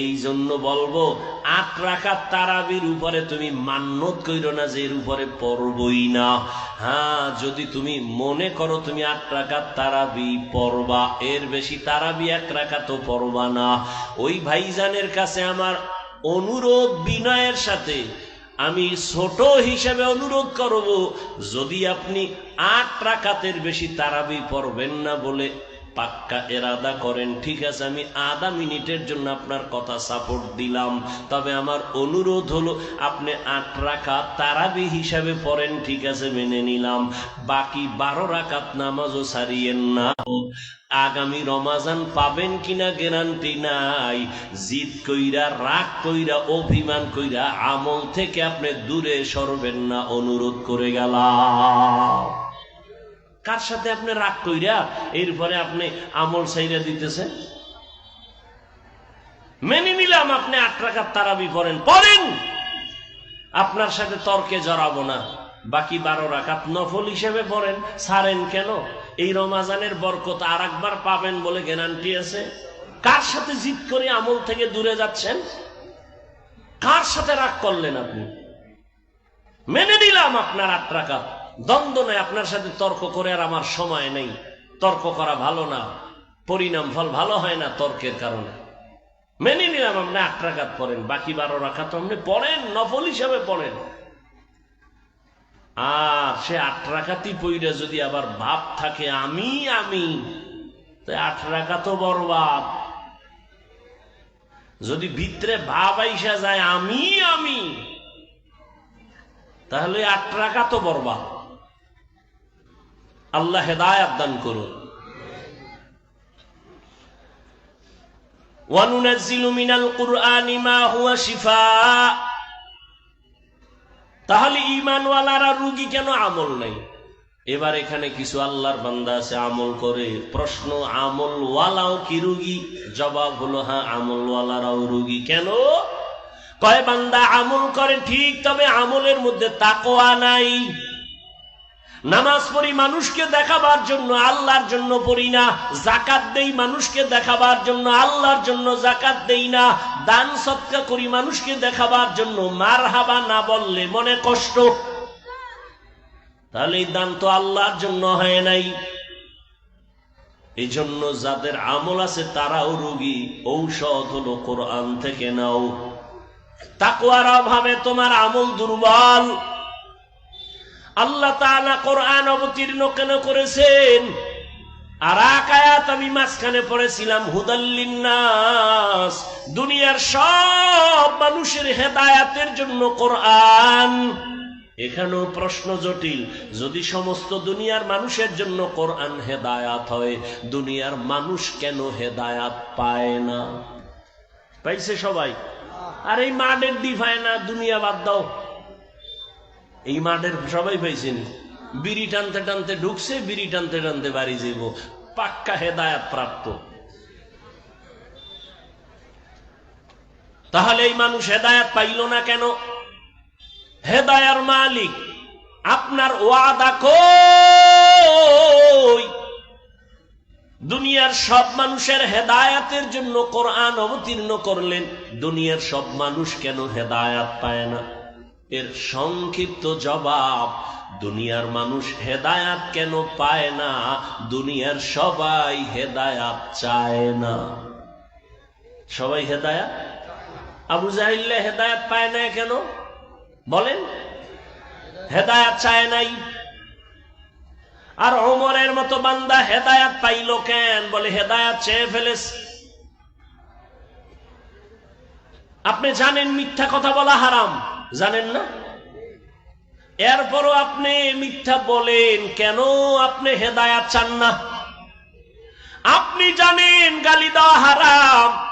এই জন্য বলব, আট রাখাত তারাবির উপরে তুমি মান্যত কইরো না যে এর উপরে পড়বই না। হ্যাঁ যদি তুমি মনে করো তুমি আট রাখাত তারাবি পড়বা, এর বেশি তারাবি এক রাখাতও পড়বা না। ওই ভাইজানের কাছে আমার অনুরোধ বিনয়ের সাথে, আমি ছোট হিসেবে অনুরোধ করব, যদি আপনি আট রাকাতের বেশি তারাবি পড়বেন না বলে পাক্কা এরাদা করেন, ঠিক আছে, আমি আধা মিনিটের জন্য আপনার কথা সাপোর্ট দিলাম। তবে আমার অনুরোধ হলো, আপনি আট রাকাত তারাবি হিসাবে পড়েন, ঠিক আছে, মেনে নিলাম। বাকি বারো রাকাত নামাজও সারিয়েন না। আগামী রমাজান পাবেন কিনা গ্যারান্টি নাই। জিদ কইরা, রাগ কইরা, অভিমান কইরা আমল থেকে আপনি দূরে সরবেন না, অনুরোধ করে গেলাম। কার সাথে আপনি রাগ কইরা এরপরে আপনি আমল সাইরা দিতেছেন? মেনে নিলাম আপনি আট টাকার তারাবি পড়েন পড়েন। আপনার সাথে তর্কে জড়াবো না। বাকি বারো রাকাত নফল হিসেবে পড়েন সারেন কেন? এই রমাজানের বরকত আর একবার পাবেন বলে গ্যারান্টি আছে। কার সাথে জিত করে আমল থেকে দূরে যাচ্ছেন? কার সাথে রাগ করলেন আপনি? মেনে নিলাম আপনার আট রাকাত। দ্বন্দ্ব নেই, আপনার সাথে তর্ক করে আর আমার সময় নেই। তর্ক করা ভালো না, পরিণাম ফল ভালো হয় না তর্কের কারণে। মেনে নিলাম, আপনি আট পড়েন, বাকি বারো রাখাত আপনি পড়েন, নফল হিসাবে পড়েন। আর সে আট রাখাতি পইরে যদি আবার ভাব থাকে, আমি আমি, তাই আট রাখা তো বরবাদ। যদি ভিতরে ভাব আইসা যায়, আমি আমি, তাহলে আট রাখা তো বরবাদ। আল্লাহ হেদায়াত দান করুন। ওয়ানুনাজ্জিলু মিনাল কুরআনি মা তাহলে ইমানওয়ালারা রুগী কেন আমল নাই? এবার এখানে কিছু আল্লাহর বান্দা আছে, আমল করে। প্রশ্ন, আমলওয়ালাও কি রুগী? জবাব হলো হ্যাঁ আমলওয়ালারাও রুগী। কেন? কয়, বান্দা আমল করে ঠিক, তবে আমলের মধ্যে তাকোয়া নাই। নামাজ পড়ি মানুষকে দেখাবার জন্য, আল্লাহর জন্য পড়ি না। জাকাত দেই মানুষকে দেখাবার জন্য, আল্লাহর জন্য জাকাত দেই না। দান সৎকা করি মানুষকে দেখাবার জন্য মার হাবা না বললে মনে কষ্ট। তাহলে এই দান তো আল্লাহর জন্য হয় নাই। এই জন্য যাদের আমল আছে তারাও রোগী। ঔষধ হলো কোরআন থেকে নাও। তাকুয়ার অভাবে তোমার আমল দুর্বল। আল্লাহ কোরআন অবতীর্ণ কেন করেছেন? আর এক আয়াত আমি মাঝখানে পড়েছিলাম হুদাল্লিন্নাস দুনিয়ার সব মানুষের হেদায়াতের জন্য কোরআন। এখানেও প্রশ্ন জটিল, যদি সমস্ত দুনিয়ার মানুষের জন্য কোরআন হেদায়াত হয়, দুনিয়ার মানুষ কেন হেদায়াত পায় না? পাইছে সবাই? আর এই মাডের দিফায় না দুনিয়া বাদ দাও। এই মাঠের সবাই পাইছেন। বিড়ি টানতে টানতে ঢুকছে, বিড়ি টানতে টানতে বাড়ি যাব পাক্কা হেদায়াত প্রাপ্ত। তাহলে এই মানুষ হেদায়াত পাইল না কেন? হেদায়ার মালিক, আপনার ওয়াদা কই? দুনিয়ার সব মানুষের হেদায়াতের জন্য কোরআন অবতীর্ণ করলেন। দুনিয়ার সব মানুষ কেন হেদায়াত পায় না? এর সংক্ষিপ্ত জবাব, দুনিয়ার মানুষ হেদায়াত কেন পায় না? দুনিয়ার সবাই হেদায়াত চায় না। সবাই হেদায়াত? আবু জাহিল্লা হেদায়াত পায় না কেন? বলেন। হেদায়াত চায় নাই। আর ওমরের মতো বান্দা হেদায়াত পাইল কেন? বলে, হেদায়াত চেয়ে ফেলেছে। আপনি জানেন মিথ্যা কথা বলা হারাম। জানেন না? এরপরও আপনি মিথ্যা বলেন, কেন আপনি হেদায়াত চান না? আপনি জানেন গালি দেওয়া হারাম।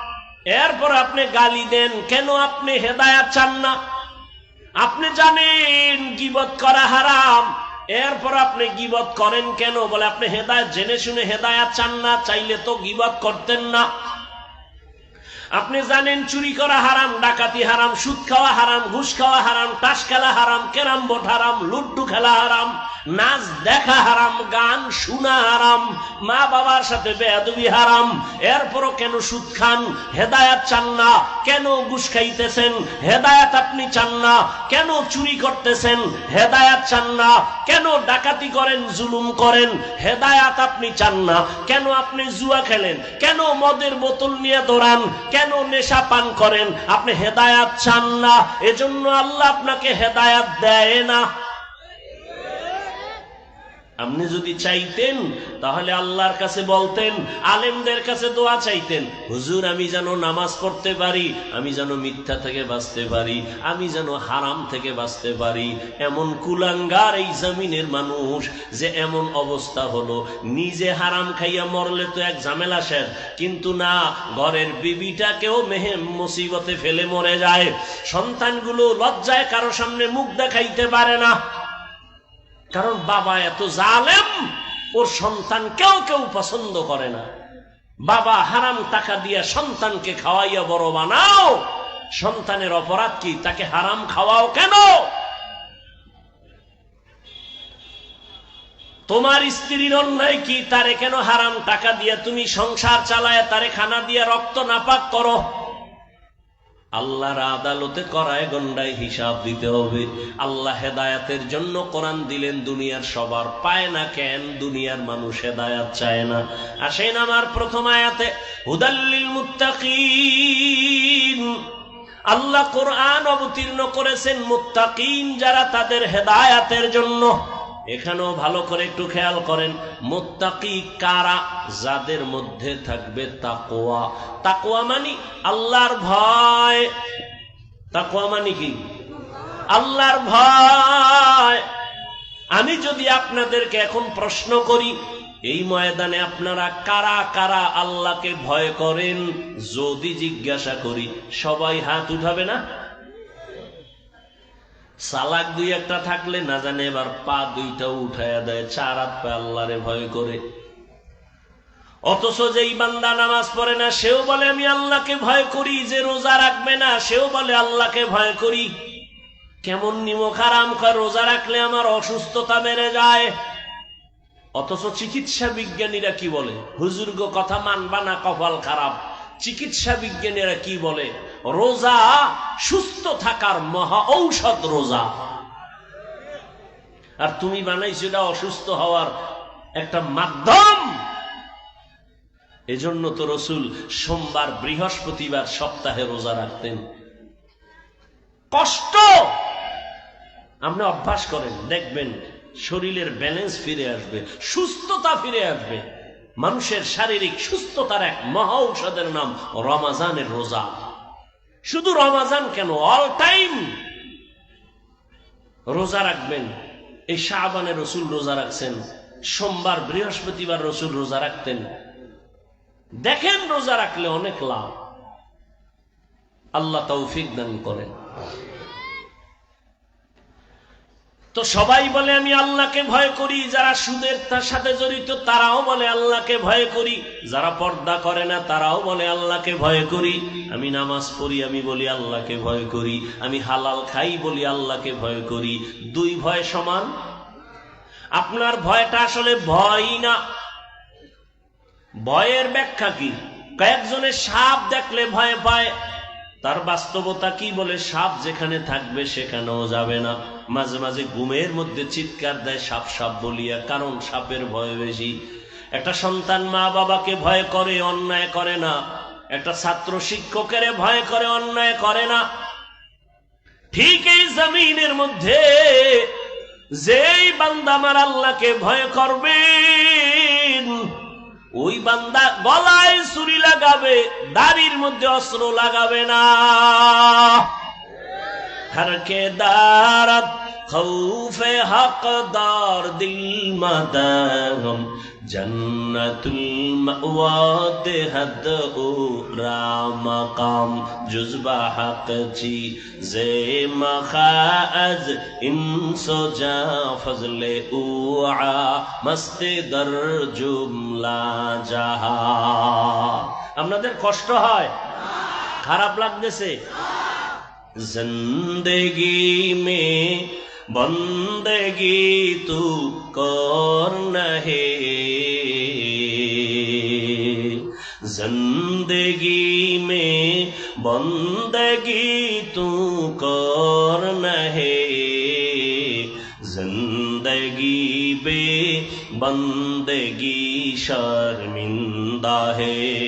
এরপর আপনি গালি দেন, কেন আপনি হেদায়াত চান না? আপনি জানেন গিবত করা হারাম। এরপর আপনি গিবত করেন কেন? বলে আপনি হেদায়ত, জেনে শুনে হেদায়াত চান না, চাইলে তো গিবত করতেন না। আপনি জানেন চুরি করা হারাম, ডাকাতি হারাম, সুদ খাওয়া হারাম, ঘুষ খাওয়া হারাম, তাস খেলা হারাম কেরাম বোট হারাম লুড্ডু খেলা হারাম, নাচ দেখা হারাম, গান শোনা হারাম, মা বাবার সাথে বেয়াদবি হারাম, এরপরও কেন সুদ খান? হেদায়াত চান না। কেন ঘুষ খাইতেছেন? হেদায়াত আপনি চান না। কেন চুরি করতেছেন? হেদায়াত চান না। কেন ডাকাতি করেন? জুলুম করেন? হেদায়াত আপনি চান না। কেন আপনি জুয়া খেলেন? কেন মদের বোতল নিয়ে দৌড়ান? কেন নেশা পান করেন? আপনি হেদায়াত চান না। এজন্য আল্লাহ আপনাকে হেদায়াত দেয় না। আপনি যদি চাইতেন, তাহলে আল্লাহর কাছে বলতেন, আলেমদের কাছে দোয়া চাইতেন, হুজুর, আমি যেন নামাজ পড়তে পারি, আমি যেন মিথ্যা থেকে বাঁচতে পারি, আমি যেন হারাম থেকে বাঁচতে পারি। এমন কুলাঙ্গার এই জমিনের মানুষ যে এমন অবস্থা হলো। নিজে হারাম খাইয়া মরলে তো এক ঝামেলা শের কিন্তু না, ঘরের বিবিটাকেও মেহে মুসিবতে ফেলে মরে যায়। সন্তানগুলো লজ্জায় কারও সামনে মুখ দেখাইতে পারে না। কারণ বাবা এত জালেম, ওর সন্তান কেউ কেউ পছন্দ করে না। বাবা হারাম টাকা দিয়ে সন্তানকে খাওয়াইয়া বড় বানাও, সন্তানের অপরাধ কি, তাকে হারাম খাওয়াও কেন? তোমার স্ত্রীর অন্যায় কি, তারে কেন হারাম টাকা দিয়ে তুমি সংসার চালায়, তারে খানা দিয়ে রক্ত নাপাক করো? আল্লাহর আদালতে করায় গন্ডায় হিসাব দিতে হবে। আল্লাহ হেদায়াতের জন্য কোরআন দিলেন, দুনিয়ার সবার পায় না কেন, দুনিয়ার মানুষ হেদায়াত চায় না। আসেন আমার প্রথম আয়াতে হুদাল্লিল মুত্তাকিন। আল্লাহ কোরআন অবতীর্ণ করেছেন মুত্তাকিন যারা তাদের হেদায়াতের জন্য। এখানেও ভালো করে একটু খেয়াল করেন, মোত্তাকি কারা? যাদের মধ্যে থাকবে তাকোয়া তাকোয়া মানি আল্লাহর ভয়। তাকোয়া মানি কি? আল্লাহর ভয়। আমি যদি আপনাদেরকে এখন প্রশ্ন করি, এই ময়দানে আপনারা কারা কারা আল্লাহকে ভয় করেন? যদি জিজ্ঞাসা করি, সবাই হাত উঠাবে না? সালাক দুই একটা থাকলে না জানে এবার পা দুইটা উঠাইয়া দেয়, চার হাত পা আল্লাহরে ভয় করে। অথচ যেই বান্দা নামাজ পড়ে না, সেও বলে, আমি আল্লাহকে ভয় করি, যে রোজা রাখবে না, সেও বলে, আল্লাহকে ভয় করি। কেমন নিমক আরাম কয় রোজা রাখলে আমার অসুস্থতা বেড়ে যায়। অথচ চিকিৎসা বিজ্ঞানীরা কি বলে? হুজুর্গ, কথা মানবা না, কপাল খারাপ। চিকিৎসা বিজ্ঞানীরা কি বলে? রোজা সুস্থ থাকার মহা ঔষধ রোজা। আর তুমি বানাইছো এটা অসুস্থ হওয়ার একটা মাধ্যম। এজন্য তো রসুল সোমবার, বৃহস্পতিবার সপ্তাহে রোজা রাখতেন। কষ্ট! আপনি অভ্যাস করেন, দেখবেন শরীরের ব্যালেন্স ফিরে আসবে, সুস্থতা ফিরে আসবে। মানুষের শারীরিক সুস্থতার এক মহা ঔষধের নাম রমাজানের রোজা। শুধু রমাজান কেন? অল টাইম রোজা রাখবেন। এই শাহবানের রসুল রোজা রাখছেন। সোমবার, বৃহস্পতিবার রসুল রোজা রাখতেন। দেখেন রোজা রাখলে অনেক লাভ। আল্লাহ তৌফিক দান করেন। তো সবাই বলে, আমি আল্লাহকে ভয় করি। যারা সুদের তার সাথে জড়িত, তারাও বলে, আল্লাহকে ভয় করি। যারা পর্দা করে না, তারাও বলে, আল্লাহকে ভয় করি। আমি নামাজ পড়ি, আমি বলি, আল্লাহকে ভয় করি। আমি হালাল খাই, বলি, আল্লাহকে ভয় করি। দুই ভয় সমান। আপনার ভয়টা আসলে ভয়ই না। ভয়ের ব্যাখ্যা কি? কয়েকজনের সাপ দেখলে ভয় পায়। তার বাস্তবতা কি বলে? সাপ যেখানে থাকবে সেখানেও যাবে না। মাঝে মাঝে ঘুমের মধ্যে চিৎকার দেয়, সাপ সাপ বলিয়া, কারণ সাপের ভয় বেশি। একটা সন্তান মা বাবাকে ভয় করে, অন্যায় করে না। একটা ছাত্র শিক্ষকের ভয় করে, অন্যায় করে না। ঠিক এই জমিনের মধ্যে যেই বান্দা আমার আল্লাহকে ভয় করবে ওই বান্দা গলায় ছুরি লাগাবে, দাড়ির মধ্যে অস্ত্র লাগাবে না। হরকে দারাত খৌফে হকদার দিল মাদাগম জন্নতুল মাওয়াতে হদ ও রামকাম জুজবা হক চি জে মখাজ ইনসো যা ফজলে উআ মস্তে দর জুমলা জাহা আপনাদের কষ্ট হয় খারাপ লাগতেছে ज़िंदगी में बंदगी तू कर नहे। ज़िंदगी में बंदगी तू कर नहे। ज़िंदगी बे बंदगी शर्मिंदा है।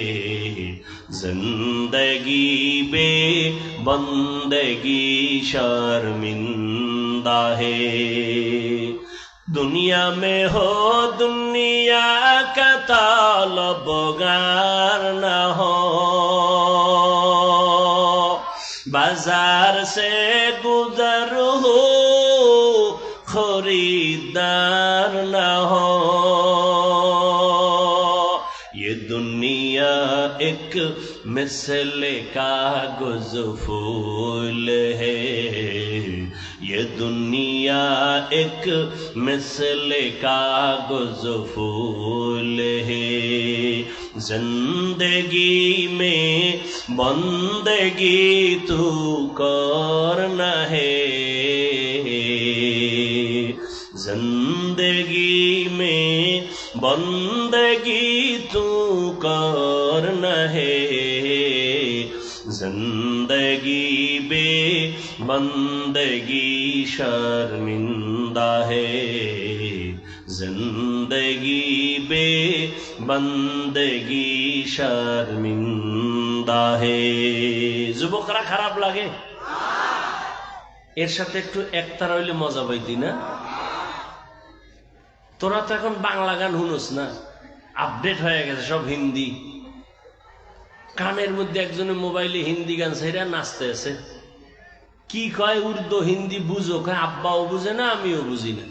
ज़िंदगी बे बंदगी शर्मिंदा है दुनिया में हो दुनिया का तालब गार न हो बाजार से गुजर हो खरीदार न हो ये दुनिया एक مثل کا گز فول ہے۔ یہ دنیا ایک مثل کا گز فول ہے۔ زندگی میں بندگی تو نہ ہے۔ زندگی میں بندگی تو کون बंदगी शर्मिंदा है जिंदगी बे बंदगी শর্মিন্দা হে যুবকরা খারাপ লাগে এর সাথে একটু একতারা হইলে মজা পাইতি না তোরা তো এখন বাংলা গান শুনোস না আপডেট হয়ে গেছে সব হিন্দি কানের মধ্যে একজনের মোবাইলে হিন্দি গান সাইরা নাচতে আছে কি কয় উর্দু, হিন্দি বুঝো, কয় আব্বাও বুঝে না, আমিও বুঝি না।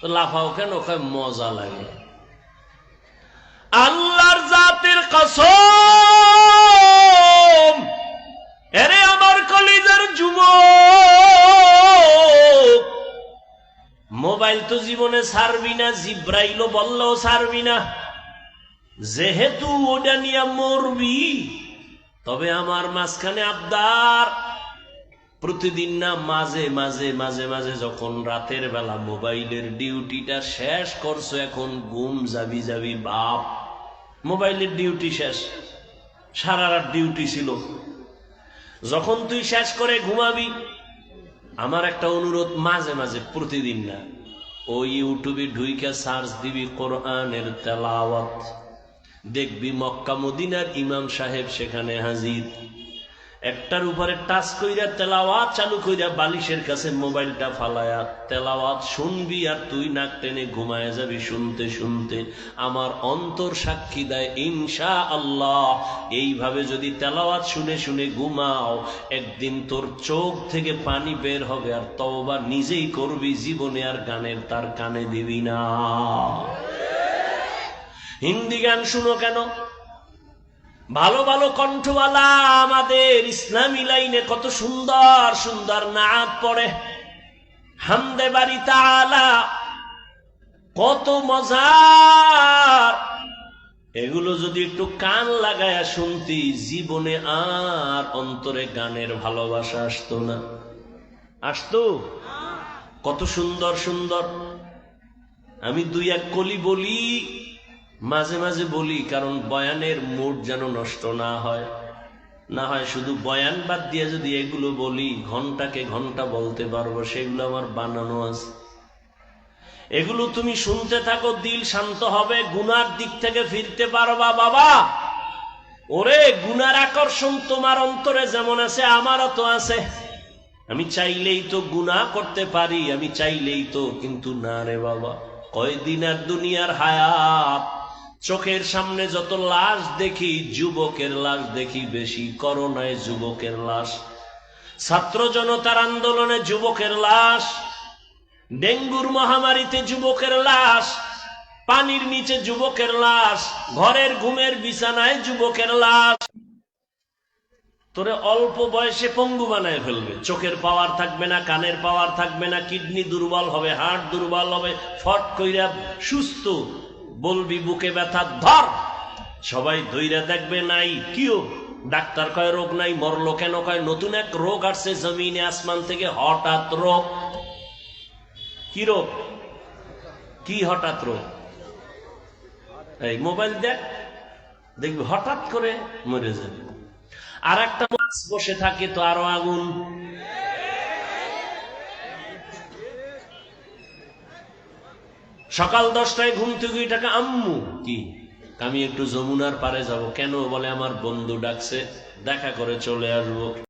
তো লাফাও কেন, কয় মজা লাগে। আল্লাহর জাতের কসম, এরে আমার কলিজার যুবক। মোবাইল তো জীবনে ছাড়বি না, জিব্রাইলও বললেও ছাড়বি না। যেহেতু ওটা নিয়ে মরবি, তবে আমার মাঝখানে আবদার। প্রতিদিন না মাঝে মাঝে মাঝে মাঝে যখন রাতের বেলা মোবাইলের ডিউটিটা শেষ করছ, এখন ঘুম যাবি যাবি বাপ। মোবাইলের ডিউটি শেষ সারা রাত ডিউটি ছিল। যখন তুই শেষ করে ঘুমাবি, আমার একটা অনুরোধ মাঝে মাঝে প্রতিদিন না ওই ইউটিউবে ঢুইকা সার্চ দিবি কোরআনের তেলাওয়াত। দেখবি মক্কা মদিনার ইমাম সাহেব সেখানে হাজির। একটার উপরে টাচ কইরা তেলাওয়াত চালু কইরা বালিশের কাছে মোবাইলটা ফালায়া তেলাওয়াত শুনবি আর তুই নাক টেনে ঘুমায় যাবি শুনতে শুনতে। আমার অন্তর সাক্ষী দেয় ইনশা আল্লাহ এইভাবে যদি তেলাওয়াত শুনে শুনে ঘুমাও, একদিন তোর চোখ থেকে পানি বের হবে আর তওবা নিজেই করবি, জীবনে আর গানের তার কানে দিবি না। হিন্দি গান শুনো কেন? ভালো ভালো কণ্ঠওয়ালা আমাদের ইসলামী লাইনে কত সুন্দর সুন্দর নাচ পড়ে। হামদে বাড়ি তালা কত মজার। এগুলো যদি একটু কান লাগায়া শুনতি, জীবনে আর অন্তরে গানের ভালোবাসা আসতো না। আসতো? কত সুন্দর সুন্দর। আমি দুই এক কলি বলি মাঝে মাঝে বলি, কারণ বয়ানের মুড যেন নষ্ট না হয়। না হয় শুধু বয়ান বাদ দিয়ে যদি এগুলো বলি, ঘন্টাকে ঘণ্টা বলতে পারব, সেগুলো আমার বানানো আছে। এগুলো তুমি শুনতে থাকো, দিল শান্ত হবে, গুনার দিক থেকে ফিরতে পারবা, বাবা। ওরে, গুনার আকর্ষণ তোমার অন্তরে যেমন আছে, আমারও তো আছে। আমি চাইলেই তো গুনাহ করতে পারি, আমি চাইলেই তো, কিন্তু না রে বাবা। কয়দিন আর দুনিয়ার হায়াত চোখের সামনে যত লাশ দেখি, যুবকের লাশ দেখি বেশি, করোনায় যুবকের লাশ। ছাত্র জনতার আন্দোলনে যুবকের লাশ, ডেঙ্গুর মহামারীতে যুবকের লাশ, পানির নিচে যুবকের লাশ, ঘরের ঘুমের বিছানায় যুবকের লাশ। তোরে অল্প বয়সে পঙ্গু বানায় ফেলবে। চোখের পাওয়ার থাকবে না, কানের পাওয়ার থাকবে না, কিডনি দুর্বল হবে হার্ট দুর্বল হবে, ফট কইরা সুস্থ। বলবি, বুকে ব্যথা, ধর। সবাই ধৈরা দেখবে নাই, কিও? ডাক্তার কয়, রোগ নাই, মরলো কেন? কয়, নতুন এক রোগ আসছে জমিনে, আসমান থেকে হঠাৎ রোগ। কি রোগ? কি হঠাৎ রোগ? এই মোবাইল দেখ, দেখবি হঠাৎ করে মরে যাবে। আর একটা বসে থাকে তো আরও আগুন। সকাল দশটায় ঘুম থেকে টাকা আম্মু, কি? আমি একটু যমুনার পারে যাব। কেন? বলে আমার বন্ধু ডাকছে, দেখা করে চলে আসব।